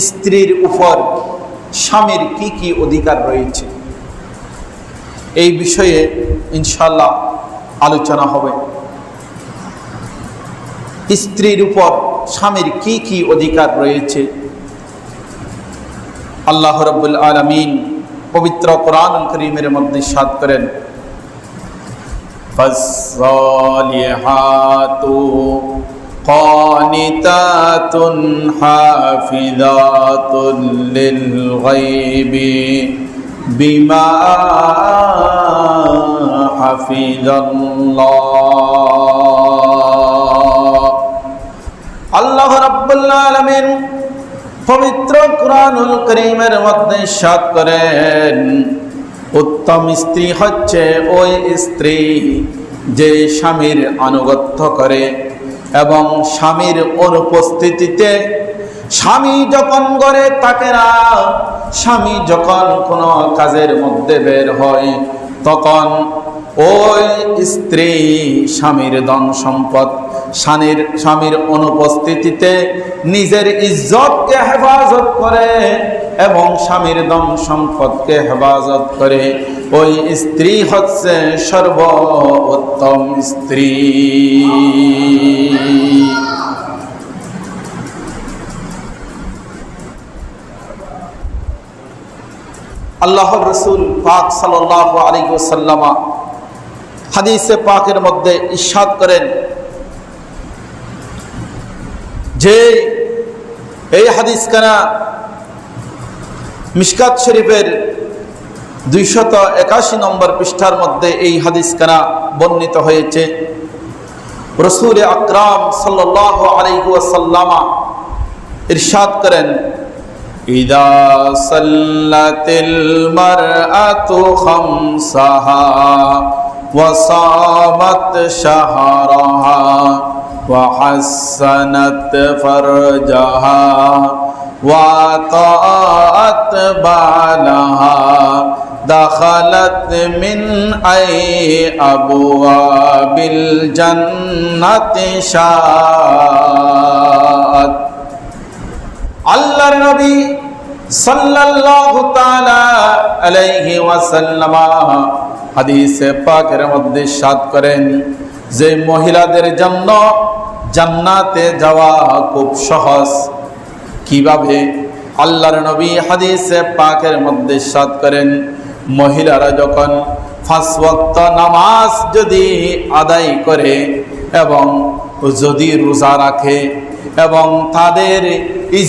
স্ত্রীর উপর স্বামীর কি কি অধিকার রয়েছে এই বিষয়ে ইনশাল্লাহ আলোচনা হবে স্ত্রীর উপর স্বামীর কি কি অধিকার রয়েছে আল্লাহ রব্বুল আলমিন পবিত্র কোরআন করিমের মধ্যে সাদ করেন فالصالحات قانتات حافظات للغيب بما حفظ الله আল্লাহ রাব্বুল আলামিন পবিত্র কোরআনুল করিমের মধ্যে সাত করেন উত্তম স্ত্রী হচ্ছে ওই স্ত্রী যে স্বামীর আনুগত্য করে এবং স্বামীর অনুপস্থিতিতে স্বামী যখন করে তাকে না, স্বামী যখন কোনো কাজের মধ্যে বের হয়, তখন ওই স্ত্রী স্বামীর ধন সম্পদ, স্বামীর স্বামীর অনুপস্থিতিতে নিজের ইজ্জতকে হেফাজত করে এবং স্বামীর দম সম্পদকে হেফাজত করে ওই স্ত্রী হচ্ছে সর্বোত্তম স্ত্রী। আল্লাহ রসুল পাক সাল্লাহ আলী সাল্লামা হাদিসে পাকের মধ্যে ইস্বাদ করেন যে এই হাদিস কানা মিশকাত শরীফের দুইশত একাশি নম্বর পৃষ্ঠার মধ্যে এই হাদিস কানা বর্ণিত হয়েছে রসুল আকরাম সাল্লাহ আলাইসাল্লামা ইরশাদ করেন إذا صلت المرأة خمسها وصامت شهرها وحسنت فرجها وطاعت بالها دخلت من أي أبواب الجنة شاءت আল্লাহর নবী সাল্লাল্লাহু তাআলা আলাইহি ওয়াসাল্লাম হাদিসে পাকের মধ্যে সাদ করেন যে মহিলাদের জন্য জান্নাতে যাওয়া খুব সহজ কীভাবে আল্লাহর নবী হাদিসে পাকের মধ্যে সাদ করেন? মহিলারা যখন পাঁচ ওয়াক্ত নামাজ যদি আদায় করে এবং যদি রোজা রাখে এবং তাদের